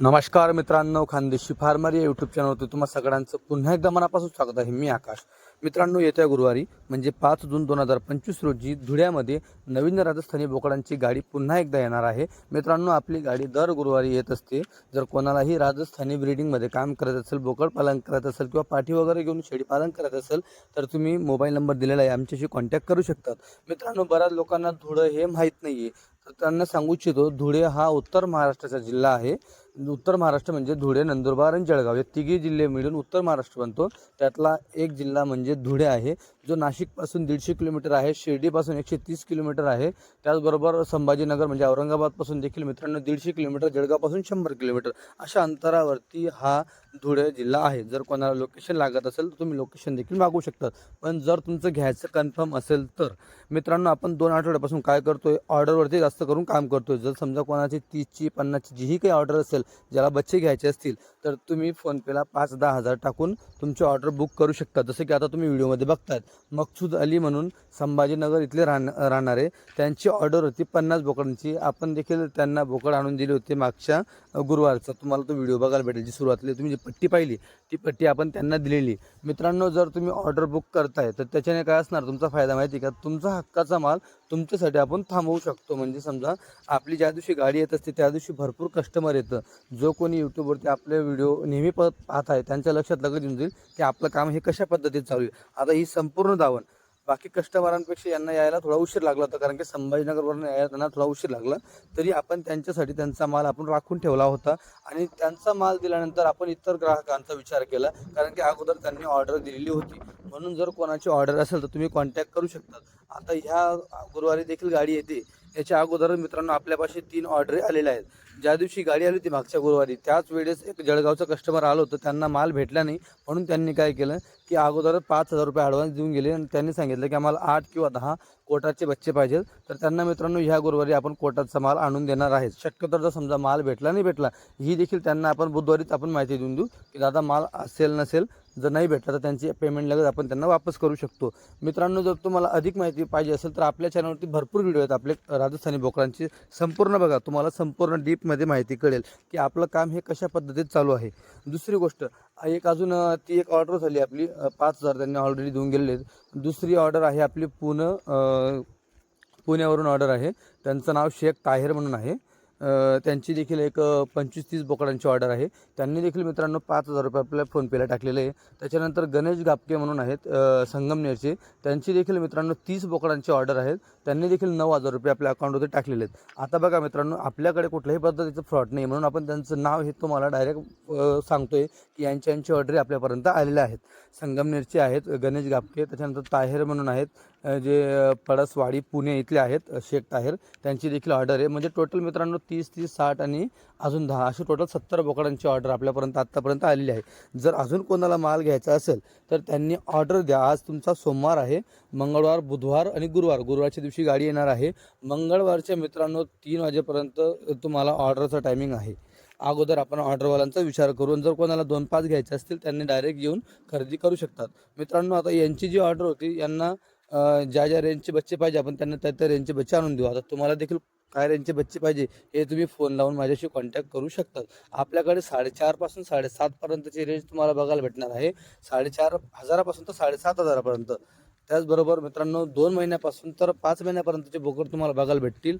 नमस्कार मित्रांनो खानदेशी फार्मर या यूट्यूब चॅनलवरती तुम्हा सगळ्यांचं पुन्हा एकदा मनापासून स्वागत आहे. मी आकाश. मित्रांनो येत्या गुरुवारी म्हणजे पाच जून दोन हजार पंचवीस रोजी धुळ्यामध्ये नवीन राजस्थानी बोकडांची गाडी पुन्हा एकदा येणार आहे. मित्रांनो आपली गाडी दर गुरुवारी येत असते. जर कोणालाही राजस्थानी ब्रिडिंगमध्ये काम करत असेल बोकड पालन करत असेल किंवा पाठी वगैरे घेऊन शेळी पालन करत असेल तर तुम्ही मोबाईल नंबर दिलेला आहे. आमच्याशी कॉन्टॅक्ट करू शकतात. मित्रांनो बऱ्याच लोकांना धुळं हे माहीत नाही आहे त्यांना सांगू इच्छितो धुळे हा उत्तर महाराष्ट्राचा जिल्हा आहे. उत्तर महाराष्ट्र म्हणजे धुळे नंदुरबार आणि जळगाव. हे तिघी जिल्हे मिळून उत्तर महाराष्ट्र बनतो. त्यातला एक जिल्हा म्हणजे धुळे आहे. जो नाशिकपासून दीडशे किलोमीटर आहे शिर्डीपासून एकशे तीस किलोमीटर आहे त्याचबरोबर संभाजीनगर म्हणजे औरंगाबादपासून देखील मित्रांनो दीडशे किलोमीटर जळगावपासून शंभर किलोमीटर अशा अंतरावरती हा धुळे जिल्हा आहे. जर कोणाला लोकेशन लागत असेल तर तुम्ही लोकेशन देखील मागू शकता. पण जर तुमचं घ्यायचं कन्फर्म असेल तर मित्रांनो आपण दोन आठवड्यापासून काय करतोय? ऑर्डरवरती जास्त करून काम करतोय. जर समजा कोणाची तीसची पन्नासची जीही काही ऑर्डर असेल ज्याला बच्चे घ्यायचे असतील तर तुम्ही फोनपेला पाच दहा हजार टाकून तुमची ऑर्डर बुक करू शकता. जसं की आता तुम्ही व्हिडिओमध्ये बघतात मकसूद अली म्हणून संभाजीनगर इथले राहण राहणारे. त्यांची ऑर्डर होती पन्नास बोकडांची. आपण देखील त्यांना बोकड आणून दिली होती मागच्या गुरुवारचा. तुम्हाला तो व्हिडिओ बघायला भेटेल. जी सुरुवातली तुम्ही जी पट्टी पाहिली ती पट्टी आपण त्यांना दिलेली. मित्रांनो जर तुम्ही ऑर्डर बुक करताय तर त्याच्याने काय असणार? तुमचा फायदा माहिती आहे का? तुमचा हक्काचा माल तुमच्यासाठी आपण थांबवू शकतो. म्हणजे समजा आपली ज्या दिवशी गाडी येत असते त्या दिवशी भरपूर कस्टमर येतं. जो कोणी यूट्यूबवरती आपले व्हिडिओ नेहमी प पाहत आहे त्यांच्या लक्षात लगेच येऊन जाईल की आपलं काम हे कशा पद्धतीत चालू आहे. आता ही संपूर्ण धावन बाकी कस्टमरांपेक्षा यांना यायला थोडा उशीर लागला होता कारण की संभाजीनगरवरून यायला त्यांना थोडा उशीर लागला. तरी आपण त्यांच्यासाठी त्यांचा माल आपण राखून ठेवला होता आणि त्यांचा माल दिल्यानंतर आपण इतर ग्राहकांचा विचार केला कारण की अगोदर त्यांनी ऑर्डर दिलेली होती. म्हणून जर कोणाची ऑर्डर असेल तर तुम्ही कॉन्टॅक्ट करू शकता. आता ह्या गुरुवारी देखील गाडी येते. याच्या अगोदर मित्रांनो आपल्यापाशी तीन ऑर्डर आलेल्या आहेत. ज्या दिवशी गाडी आली होती मागच्या गुरुवारी त्याच वेळेस एक जळगावचं कस्टमर आलं होतं. त्यांना माल भेटला नाही. म्हणून त्यांनी काय केलं की अगोदर पाच हजार रुपये ॲडव्हान्स देऊन गेले आणि त्यांनी सांगितलं की आम्हाला आठ किंवा दहा कोटाचे बच्चे पाहिजेत. तर त्यांना मित्रांनो ह्या गुरुवारी आपण कोटाचा माल आणून देणार आहे शक्यतो जर समजा माल भेटला नाही भेटला ही देखील त्यांना आपण बुधवारीच आपण माहिती देऊन देऊ की दादा माल असेल नसेल जर नाही भेटला तर त्यांची पेमेंट लगेच आपण त्यांना वापस करू शकतो. मित्रांनो जर तुम्हाला अधिक माहिती पाहिजे असेल तर आपल्या चॅनलवरती भरपूर व्हिडिओ आहेत. आपले राजस्थानी बोकडांची संपूर्ण बघा तुम्हाला संपूर्ण डीपमध्ये माहिती कळेल की आपलं काम हे कशा पद्धतीत चालू आहे. दुसरी गोष्ट एक अजून ती एक ऑर्डर झाली आपली. पाच हजार त्यांनी ऑलरेडी देऊन गेलेले आहेत दुसरी ऑर्डर आहे आपली पुणे पुण्यावरून ऑर्डर आहे. त्यांचं नाव शेख ताहेर म्हणून आहे. त्यांची देखील एक पंचवीस तीस बोकडांची ऑर्डर आहे. त्यांनी देखील मित्रांनो पाच हजार रुपये आपल्या फोनपेला टाकलेले आहे. त्याच्यानंतर गणेश गापके म्हणून आहेत संगमनेरचे त्यांची देखील मित्रांनो तीस बोकडांची ऑर्डर आहेत त्यांनी देखील नऊ हजार रुपये आपल्या अकाउंटवरती टाकलेले आहेत. आता बघा मित्रांनो आपल्याकडे कुठल्याही पद्धतीचं फ्रॉड नाही. म्हणून आपण त्यांचं नाव हे तुम्हाला डायरेक्ट सांगतोय की यांच्या यांची ऑर्डरी आपल्यापर्यंत आलेल्या आहेत. संगमनेरचे आहेत गणेश गापके. त्याच्यानंतर ताहेर म्हणून आहेत जे पळसवाडी पुणे इथले आहेत शेख ताहेर. त्यांची देखील ऑर्डर आहे. म्हणजे टोटल मित्रांनो तीस तीस साठ आणि अजून दहा असे टोटल सत्तर बोकडांची ऑर्डर आपल्यापर्यंत आत्तापर्यंत आलेली आहे. जर अजून कोणाला माल घ्यायचा असेल तर त्यांनी ऑर्डर द्या. आज तुमचा सोमवार आहे. मंगळवार बुधवार आणि गुरुवार. गुरुवारच्या दिवशी गाडी येणार आहे. मंगळवारच्या मित्रांनो तीन वाजेपर्यंत तुम्हाला ऑर्डरचं टायमिंग आहे. अगोदर आपण ऑर्डरवाल्यांचा विचार करून जर कोणाला दोन पाच घ्यायचे असतील त्यांनी डायरेक्ट येऊन खरेदी करू शकतात. मित्रांनो आता यांची जी ऑर्डर होती यांना ज्या ज्या रेंजचे बच्चे पाहिजे आपण त्यांना त्या त्या रेंजचे बच्चे आणून देऊ. आता तुम्हाला देखील काय रेंजचे बच्चे पाहिजे हे तुम्ही फोन लावून माझ्याशी कॉन्टॅक्ट करू शकतात आपल्याकडे साडेचारपासून साडेसातपर्यंतची रेंज तुम्हाला बघायला भेटणार आहे. साडेचार हजारापासून तर साडेसात हजारापर्यंत. त्याचबरोबर मित्रांनो दोन महिन्यापासून तर पाच महिन्यापर्यंतचे बोकड तुम्हाला बघायला भेटतील.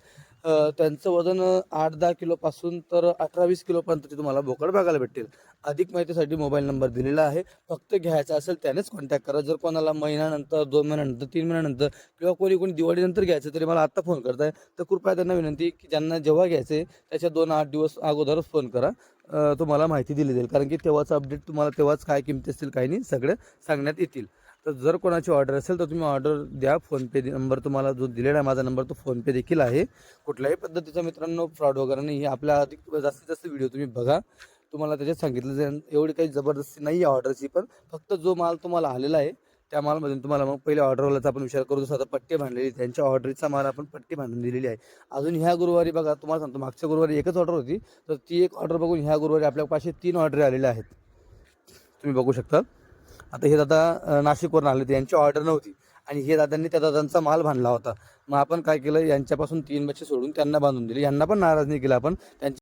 त्यांचं वजन आठ दहा किलोपासून तर अठरा वीस किलोपर्यंतचे तुम्हाला बोकड बघायला भेटतील. अधिक माहितीसाठी मोबाईल नंबर दिलेला आहे. फक्त घ्यायचा असेल त्यानेच कॉन्टॅक्ट करा. जर कोणाला महिन्यानंतर दोन महिन्यानंतर तीन महिन्यानंतर किंवा कोणी कोणी दिवाळीनंतर घ्यायचं तरी मला आत्ता फोन करताय. तर कृपया त्यांना विनंती की ज्यांना जेव्हा घ्यायचं आहे त्याच्या दोन आठ दिवस अगोदरच फोन करा. तुम्हाला माहिती दिली जाईल. कारण की तेव्हाचं अपडेट तुम्हाला तेव्हाच काय किमती असतील काही नाही सगळं सांगण्यात येतील. तर जर कोणाची ऑर्डर असेल तर तुम्ही ऑर्डर द्या. फोनपे नंबर तुम्हाला जो दिलेला आहे माझा नंबर तो फोनपे देखील आहे. कुठल्याही पद्धतीचा मित्रांनो फ्रॉड वगैरे नाही. आपल्या अधिक जास्तीत जास्त व्हिडिओ तुम्ही बघा. तुम्हाला त्याच्यात सांगितलं जाईल. एवढी काही जबरदस्ती नाही आहे ऑर्डरची पण फक्त जो माल तुम्हाला आलेला आहे त्या मालमधून तुम्हाला मग पहिले ऑर्डरवाल्याचा आपण विचार करू. जसं आता पट्टी बांधलेली त्यांच्या ऑर्डरचा माल आपण पट्टी बांधून दिलेली आहे. अजून ह्या गुरुवारी बघा तुम्हाला सांगतो मागच्या गुरुवारी एकच ऑर्डर होती. तर ती एक ऑर्डर बघून ह्या गुरुवारी आपल्या पाचशे तीन ऑर्डर आलेल्या आहेत. तुम्ही बघू शकता. आता हे दादा नाशिकवरून आले होते. यांची ऑर्डर नव्हती. आणि हे दादांनी त्या दादांचा माल बांधला होता. मग आपण काय केलं? यांच्यापासून तीन बच्चे सोडून त्यांना बांधून दिले. यांना पण नाराज नाही केला आपण. त्यांची